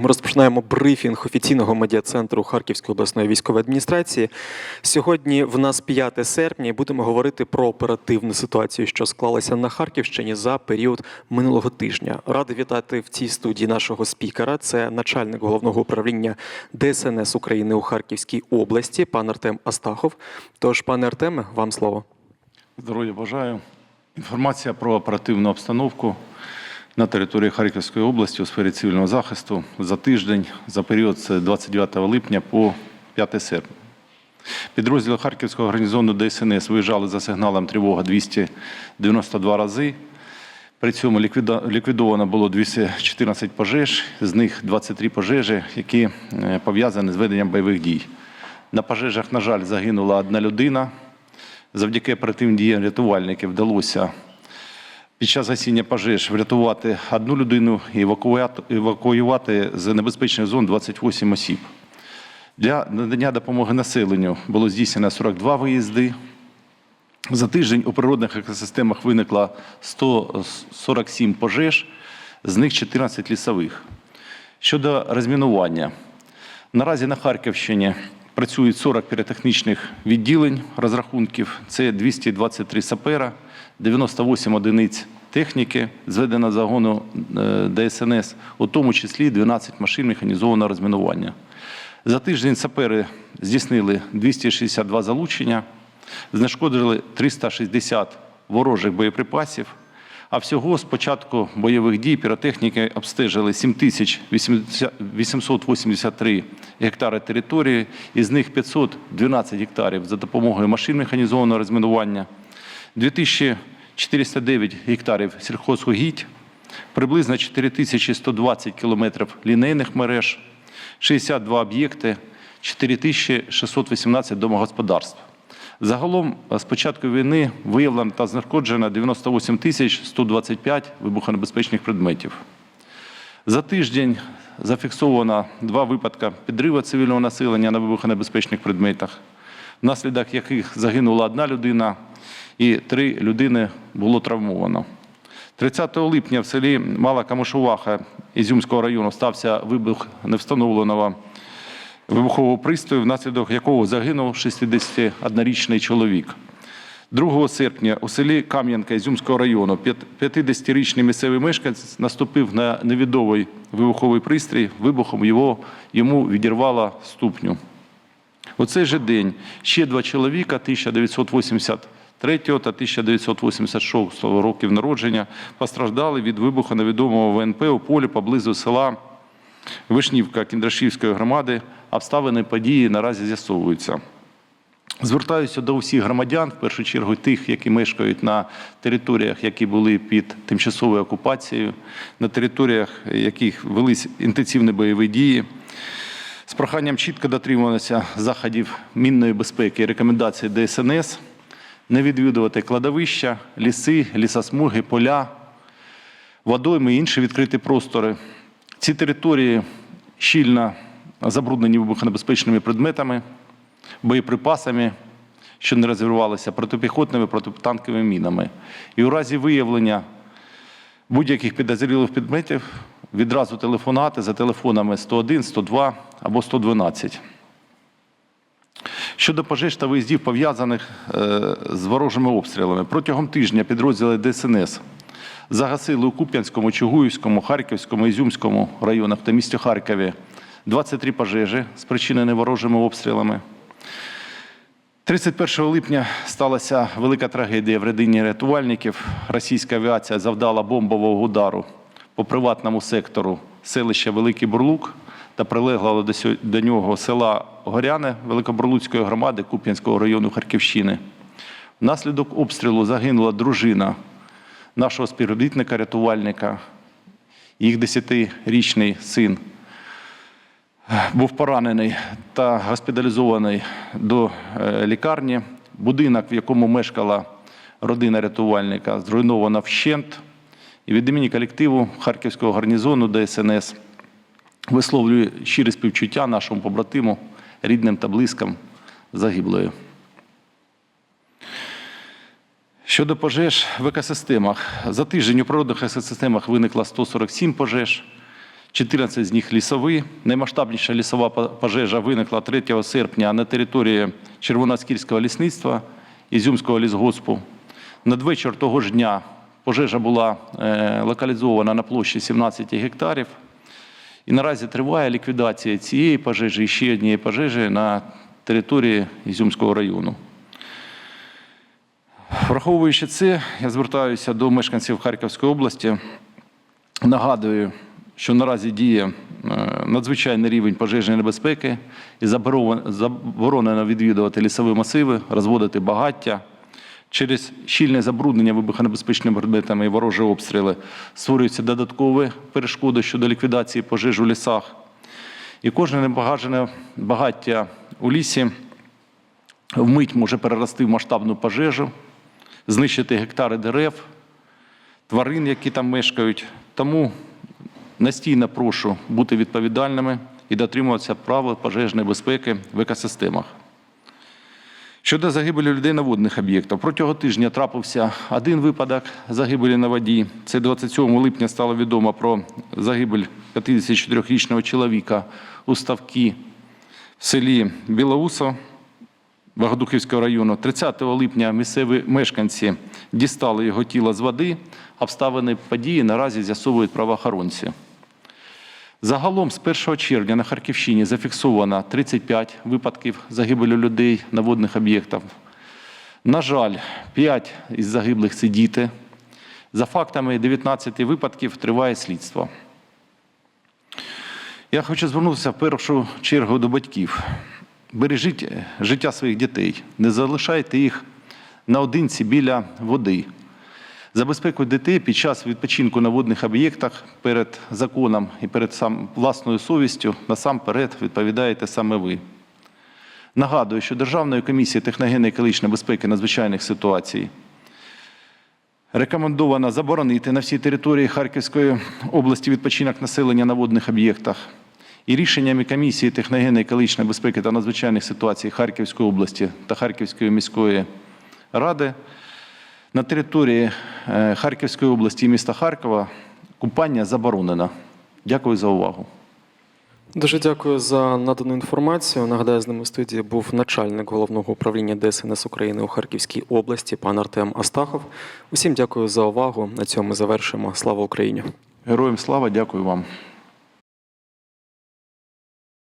Ми розпочинаємо брифінг офіційного медіа-центру Харківської обласної військової адміністрації. Сьогодні в нас 5 серпня і будемо говорити про оперативну ситуацію, що склалася на Харківщині за період минулого тижня. Радий вітати в цій студії нашого спікера. Це начальник головного управління ДСНС України у Харківській області, пан Артем Астахов. Тож, пане Артеме, вам слово. Здоров'я бажаю. Інформація про оперативну обстановку на території Харківської області у сфері цивільного захисту за тиждень, за період з 29 липня по 5 серпня. Підрозділи Харківського гарнізону ДСНС виїжджали за сигналом тривога 292 рази. При цьому ліквідовано було 214 пожеж, з них 23 пожежі, які е, пов'язані з веденням бойових дій. На пожежах, на жаль, загинула одна людина. Завдяки оперативним діям рятувальників вдалося під час гасіння пожеж врятувати одну людину і евакуювати з небезпечних зон 28 осіб. Для надання допомоги населенню було здійснено 42 виїзди. За тиждень у природних екосистемах виникло 147 пожеж, з них 14 лісових. Щодо розмінування, наразі на Харківщині працюють 40 піротехнічних відділень розрахунків. Це 223 сапера, 98 одиниць техніки, зведено загону е, ДСНС, у тому числі 12 машин механізованого розмінування. За тиждень сапери здійснили 262 залучення, знешкодили 360 ворожих боєприпасів. А всього з початку бойових дій піротехніки обстежили 7883 гектари території, із них 512 гектарів за допомогою машин механізованого розмінування, 2409 гектарів сільхозугідь, приблизно 4120 кілометрів лінейних мереж, 62 об'єкти, 4618 домогосподарств. Загалом е, з початку війни виявлено та знешкоджено 98 тисяч 125 вибухонебезпечних предметів. За тиждень зафіксовано два випадки підриву цивільного населення на вибухонебезпечних предметах, внаслідок яких загинула одна людина і три людини було травмовано. 30 липня в селі Мала Камишуваха Ізюмського району стався вибух невстановленого вибухового пристрою, внаслідок якого загинув 61-річний чоловік. 2 серпня у селі Кам'янка Ізюмського району 50-річний місцевий мешканець наступив на невідомий вибуховий пристрій, вибухом його йому відірвало ступню. У цей же день ще два чоловіка 1983 та 1986 років народження постраждали від вибуху невідомого ВНП у полі поблизу села Вишнівка Кіндрашівської громади. Обставини події наразі з'ясовуються. Звертаюся до усіх громадян, в першу чергу тих, які мешкають на територіях, які були під тимчасовою окупацією, на територіях, яких велись інтенсивні бойові дії, з проханням чітко дотримуватися заходів мінної безпеки і рекомендацій ДСНС, не відвідувати кладовища, ліси, лісосмуги, поля, водойми і інші відкриті простори. Ці території щільно забруднені вибухонебезпечними предметами, боєприпасами, що не розірвалися, протипіхотними, протитанковими мінами. І у разі виявлення будь-яких підозрілих предметів відразу телефонати за телефонами 101, 102 або 112. Щодо пожеж та виїздів, пов'язаних е, з ворожими обстрілами, протягом тижня підрозділи ДСНС загасили у Куп'янському, Чугуївському, Харківському, Ізюмському районах та місті Харкові 23 пожежі, спричинені ворожими обстрілами. 31 липня сталася велика трагедія в родині рятувальників. Російська авіація завдала бомбового удару по приватному сектору селища Великий Бурлук та прилеглого до нього села Горяне Великобурлуцької громади Куп'янського району Харківщини. Внаслідок обстрілу загинула дружина нашого співробітника, рятувальника, їх 10-річний син був поранений та госпіталізований до е, лікарні. Будинок, в якому мешкала родина рятувальника, зруйновано вщент. І від імені колективу Харківського гарнізону ДСНС висловлюю щире співчуття нашому побратиму, рідним та близьким загиблої. Щодо пожеж в екосистемах, за тиждень у природних екосистемах виникло 147 пожеж, 14 з них лісові. Наймасштабніша лісова пожежа виникла 3 серпня на території Червоноскільського лісництва Ізюмського лісгоспу. Надвечір того ж дня пожежа була е, локалізована на площі 17 гектарів. І наразі триває ліквідація цієї пожежі і ще однієї пожежі на території Ізюмського району. Враховуючи це, я звертаюся до мешканців Харківської області. Нагадую, що наразі діє е, надзвичайний рівень пожежної небезпеки і заборонено- заборонено відвідувати лісові масиви, розводити багаття. Через щільне забруднення вибухонебезпечними предметами і ворожі обстріли створюються додаткові перешкоди щодо ліквідації пожеж у лісах. І кожне небагажене багаття у лісі вмить може перерости в масштабну пожежу, знищити гектари дерев, тварин, які там мешкають. Тому настійно прошу бути відповідальними і дотримуватися правил пожежної безпеки в екосистемах. Щодо загибелі людей на водних об'єктах, протягом тижня трапився один випадок загибелі на воді. Це 27 липня стало відомо про загибель 54-річного чоловіка у ставкі в селі Білоусо Богодухівського району. 30 липня місцеві мешканці дістали його тіло з води. Обставини події наразі з'ясовують правоохоронці. Загалом з 1 червня на Харківщині зафіксовано 35 випадків загибелі людей на водних об'єктах. На жаль, 5 із загиблих це діти. За фактами 19 випадків триває слідство. Я хочу звернутися в першу чергу до батьків. Бережіть життя своїх дітей, не залишайте їх наодинці біля води. Забезпекують дітей під час відпочинку на водних об'єктах перед законом і перед сам власною совістю насамперед відповідаєте саме ви. Нагадую, що Державною комісією техногенної екологічної безпеки надзвичайних ситуацій рекомендовано заборонити на всій території Харківської області відпочинок населення на водних об'єктах. І рішеннями комісії техногенної екологічної безпеки та надзвичайних ситуацій Харківської області та Харківської міської ради на території е, Харківської області і міста Харкова купання заборонено. Дякую за увагу. Дуже дякую за надану інформацію. Нагадаю, з нами в студії був начальник головного управління ДСНС України у Харківській області, пан Артем Астахов. Усім дякую за увагу. На цьому завершимо. Слава Україні! Героям слава, дякую вам.